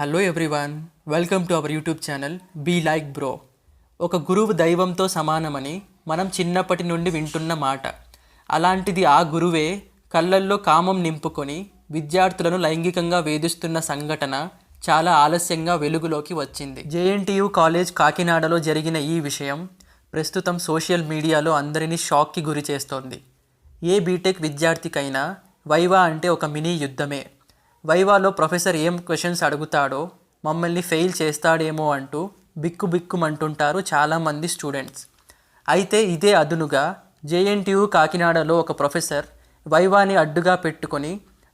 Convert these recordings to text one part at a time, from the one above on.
Hello everyone welcome to our YouTube channel be like bro ఒక గురువు దైవంతో సమానమని మనం చిన్నప్పటి నుండి వింటున్న మాట. అలాంటిది ఆ గురువే కళ్ళల్లో కామం నింపుకొని విద్యార్థులను లైంగికంగా వేధిస్తున్న సంఘటన చాలా ఆలస్యంగా వెలుగులోకి వచ్చింది. జేఎన్టీయు కాలేజ్ కాకినాడలో జరిగిన ఈ విషయం ప్రస్తుతం సోషల్ మీడియాలో అందరినీ షాక్కి గురి చేస్తోంది. ఏ బీటెక్ విద్యార్థికైనా వైవా అంటే ఒక మినీ యుద్ధమే. వైవాలో ప్రొఫెసర్ ఏం క్వశ్చన్స్ అడుగుతాడో మమ్మల్ని ఫెయిల్ చేస్తాడేమో అంటూ బిక్కు బిక్కుమంటుంటారు చాలామంది స్టూడెంట్స్. అయితే ఇదే అదునుగా జేఎన్టీయు కాకినాడలో ఒక ప్రొఫెసర్ వైవాని అడ్డుగా పెట్టుకొని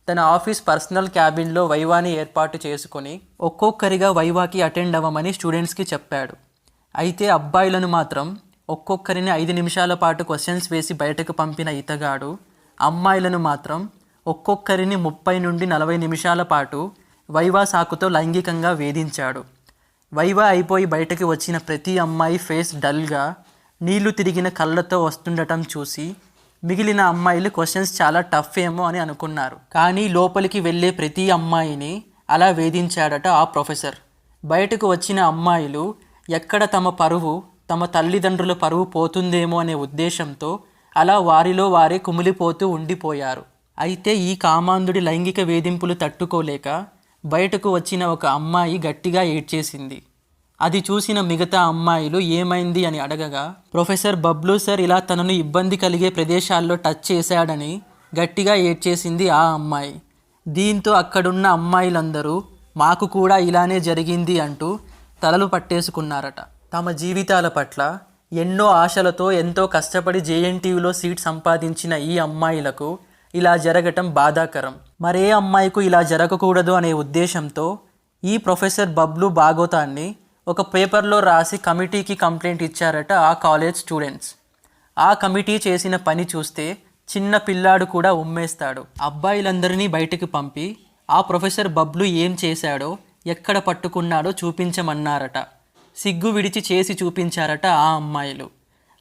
తన ఆఫీస్ పర్సనల్ క్యాబిన్లో వైవాని ఏర్పాటు చేసుకొని ఒక్కొక్కరిగా వైవాకి అటెండ్ అవ్వమని స్టూడెంట్స్కి చెప్పాడు. అయితే అబ్బాయిలను మాత్రం ఒక్కొక్కరిని ఐదు నిమిషాల పాటు క్వశ్చన్స్ వేసి బయటకు పంపిన ఇతగాడు అమ్మాయిలను మాత్రం ఒక్కొక్కరిని ముప్పై నుండి నలభై నిమిషాల పాటు వైవా సాకుతో లైంగికంగా వేధించాడు. వైవా అయిపోయి బయటకు వచ్చిన ప్రతి అమ్మాయి ఫేస్ డల్గా నీళ్ళు తిరిగిన కళ్ళతో వస్తుండటం చూసి మిగిలిన అమ్మాయిలు క్వశ్చన్స్ చాలా టఫ్ ఏమో అని అనుకున్నారు. కానీ లోపలికి వెళ్ళే ప్రతి అమ్మాయిని అలా వేధించాడట ఆ ప్రొఫెసర్. బయటకు వచ్చిన అమ్మాయిలు ఎక్కడ తమ పరువు తమ తల్లిదండ్రుల పరువు పోతుందేమో అనే ఉద్దేశంతో అలా వారిలో వారే కుమిలిపోతూ ఉండిపోయారు. అయితే ఈ కామాంధుడి లైంగిక వేధింపులు తట్టుకోలేక బయటకు వచ్చిన ఒక అమ్మాయి గట్టిగా ఏడ్చేసింది. అది చూసిన మిగతా అమ్మాయిలు ఏమైంది అని అడగగా ప్రొఫెసర్ బబ్లు సార్ ఇలా తనను ఇబ్బంది కలిగే ప్రదేశాల్లో టచ్ చేశాడని గట్టిగా ఏడ్చేసింది ఆ అమ్మాయి. దీంతో అక్కడున్న అమ్మాయిలందరూ మాకు కూడా ఇలానే జరిగింది అంటూ తలలు పట్టేసుకున్నారట. తమ జీవితాల పట్ల ఎన్నో ఆశలతో ఎంతో కష్టపడి జేఎన్టీయూలో సీట్ సంపాదించిన ఈ అమ్మాయిలకు ఇలా జరగటం బాధాకరం. మరే అమ్మాయికు ఇలా జరగకూడదు అనే ఉద్దేశంతో ఈ ప్రొఫెసర్ బబ్లు భాగోతాన్ని ఒక పేపర్లో రాసి కమిటీకి కంప్లైంట్ ఇచ్చారట ఆ కాలేజ్ స్టూడెంట్స్. ఆ కమిటీ చేసిన పని చూస్తే చిన్న పిల్లాడు కూడా ఉమ్మేస్తాడు. అబ్బాయిలందరినీ బయటకు పంపి ఆ ప్రొఫెసర్ బబ్లు ఏం చేశాడో ఎక్కడ పట్టుకున్నాడో చూపించమన్నారట. సిగ్గు విడిచి చేసి చూపించారట ఆ అమ్మాయిలు.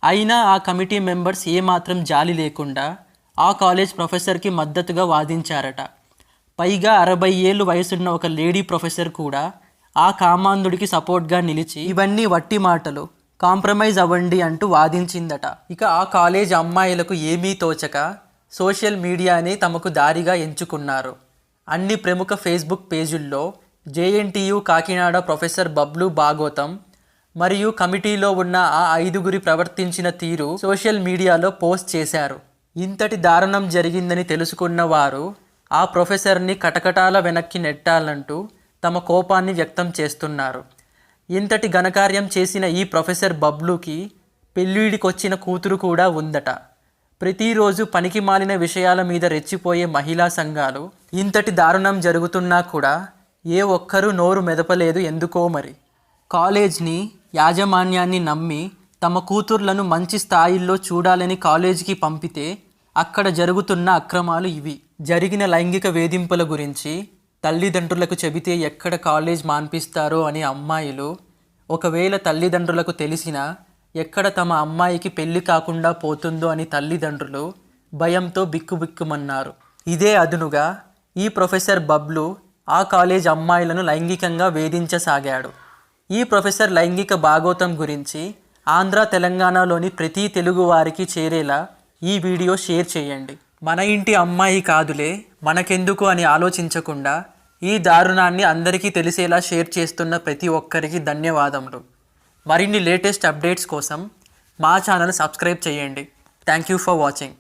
అయినా ఆ కమిటీ మెంబర్స్ ఏమాత్రం జాలి లేకుండా ఆ కాలేజ్ ప్రొఫెసర్కి మద్దతుగా వాదించారట. పైగా అరవై ఏళ్ళు వయసున్న ఒక లేడీ ప్రొఫెసర్ కూడా ఆ కామాంధుడికి సపోర్ట్గా నిలిచి ఇవన్నీ వట్టి మాటలు కాంప్రమైజ్ అవ్వండి అంటూ వాదించిందట. ఇక ఆ కాలేజ్ అమ్మాయిలకు ఏమీ తోచక సోషల్ మీడియాని తమకు దారిగా ఎంచుకున్నారు. అన్ని ప్రముఖ ఫేస్బుక్ పేజీల్లో జేఎన్టీయు కాకినాడ ప్రొఫెసర్ బబ్లు భాగోతం మరియు కమిటీలో ఉన్న ఆ ఐదుగురి ప్రవర్తించిన తీరు సోషల్ మీడియాలో పోస్ట్ చేశారు. ఇంతటి దారుణం జరిగిందని తెలుసుకున్న వారు ఆ ప్రొఫెసర్ని కటకటాల వెనక్కి నెట్టాలంటూ తమ కోపాన్ని వ్యక్తం చేస్తున్నారు. ఇంతటి ఘనకార్యం చేసిన ఈ ప్రొఫెసర్ బబ్లుకి పెళ్ళిడికొచ్చిన కూతురు కూడా ఉందట. ప్రతిరోజు పనికి మాలిన విషయాల మీద రెచ్చిపోయే మహిళా సంఘాలు ఇంతటి దారుణం జరుగుతున్నా కూడా ఏ ఒక్కరూ నోరు మెదపలేదు ఎందుకో మరి. కాలేజ్ని యాజమాన్యాన్ని నమ్మి తమ కూతుర్లను మంచి స్థాయిల్లో చూడాలని కాలేజీకి పంపితే అక్కడ జరుగుతున్న అక్రమాలు ఇవి. జరిగిన లైంగిక వేధింపుల గురించి తల్లిదండ్రులకు చెబితే ఎక్కడ కాలేజ్ మాన్పిస్తారో అని అమ్మాయిలు ఒకవేళ తల్లిదండ్రులకు తెలిసినా ఎక్కడ తమ అమ్మాయికి పెళ్ళి కాకుండా పోతుందో అని తల్లిదండ్రులు భయంతో బిక్కుబిక్కుమన్నారు. ఇదే అదునుగా ఈ ప్రొఫెసర్ బబ్లు ఆ కాలేజ్ అమ్మాయిలను లైంగికంగా వేధించసాగాడు. ఈ ప్రొఫెసర్ లైంగిక భాగోతం గురించి ఆంధ్ర తెలంగాణలోని ప్రతి తెలుగువారికి చేరేలా ఈ వీడియో షేర్ చేయండి. మన ఇంటి అమ్మాయి కాదులే మనకెందుకు అని ఆలోచించకుండా ఈ దారుణాన్ని అందరికీ తెలిసేలా షేర్ చేస్తున్న ప్రతి ఒక్కరికి ధన్యవాదములు. మరిన్ని లేటెస్ట్ అప్డేట్స్ కోసం మా ఛానల్ సబ్స్క్రైబ్ చేయండి. Thank you for watching